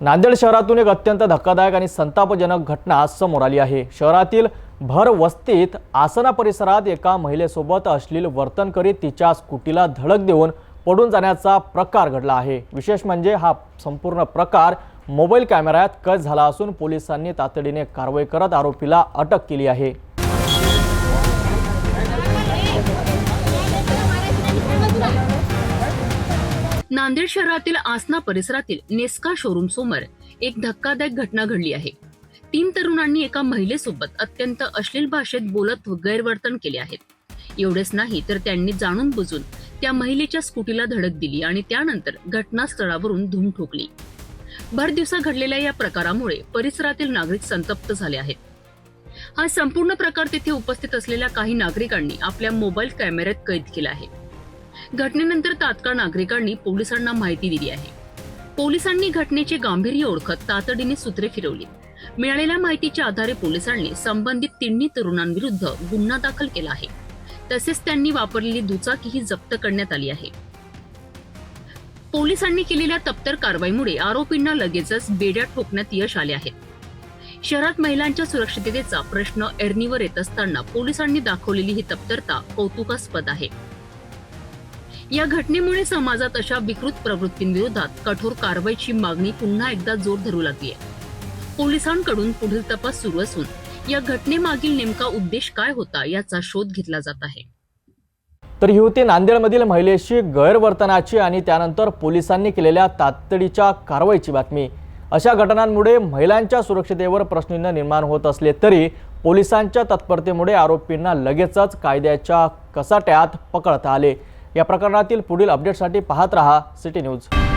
नांदेड शहरातून एक अत्यंत धक्कादायक आणि संतापजनक घटना समोर आली आहे. शहरातील भर वस्तीत आसना परिसरात एका महिलेसोबत अश्लील वर्तन करीत तिच्या स्कूटीला धडक देऊन पडून जाण्याचा प्रकार घडला आहे. विशेष म्हणजे हा संपूर्ण प्रकार मोबाईल कॅमेऱ्यात कैद झाला असून पोलिसांनी तातडीने कारवाई करत आरोपीला अटक केली आहे. नांदेड शहरातील आसना परिसरातील नेस्का शोरूम समोर एक धक्कादायक घटना घडली आहे. तीन तरुणांनी एका महिलेसोबत अत्यंत अश्लील भाषेत बोलत गैरवर्तन केले आहेत. एवढेच नाही तर त्यांनी जाणून बुजून त्या महिलेच्या स्कूटीला धडक दिली आणि त्यानंतर घटनास्थळावरून धूम ठोकली. भर दिवसा घडलेल्या या प्रकारामुळे परिसरातील नागरिक संतप्त झाले आहेत. हा संपूर्ण प्रकार तिथे उपस्थित असलेल्या काही नागरिकांनी आपल्या मोबाईल कॅमेऱ्यात कैद केला आहे. घटनेनंतर तात्काळ नागरिकांनी पोलिसांना माहिती दिली आहे. पोलिसांनी घटनेचे गांभीर्य ओळखत तातडीने सूत्रे फिरवली. मिळालेल्या माहितीच्या आधारे पोलिसांनी संबंधित तिन्ही तरुणांविरुद्ध गुन्हा दाखल केला आहे. तसेच त्यांनी वापरलेली दुचाकीही जप्त करण्यात आली आहे. पोलिसांनी केलेल्या तप्तर कारवाईमुळे आरोपींना लगेचच बेड्या ठोकण्यात यश आले आहे. शहरात महिलांच्या सुरक्षिततेचा प्रश्न एरनीवर येत असताना पोलिसांनी दाखवलेली ही तप्तरता कौतुकास्पद आहे. या घटनेमुळे समाजात अशा विकृत प्रवृत्तींविरोधात कठोर कारवाईची मागणी पुन्हा एकदा जोर धरू लागली आहे पोलिसांकडून पुढील तपास सुरू असून या घटनेमागील नेमका उद्देश काय होता याचा शोध घेतला जात आहे. तर ही होती नांदेडमधील महिलेशी गैरवर्तनाची आणि त्यानंतर पोलिसांनी केलेल्या तातडीच्या कारवाईची बातमी. अशा घटनांमुळे महिलांच्या सुरक्षितेवर प्रश्न निर्माण होत असले तरी पोलिसांच्या तत्परतेमुळे आरोपींना लगेचच कायद्याच्या कसाट्यात पकडता आले. या प्रकरणातील पुढील अपडेटसाठी पाहत रहा सिटी न्यूज.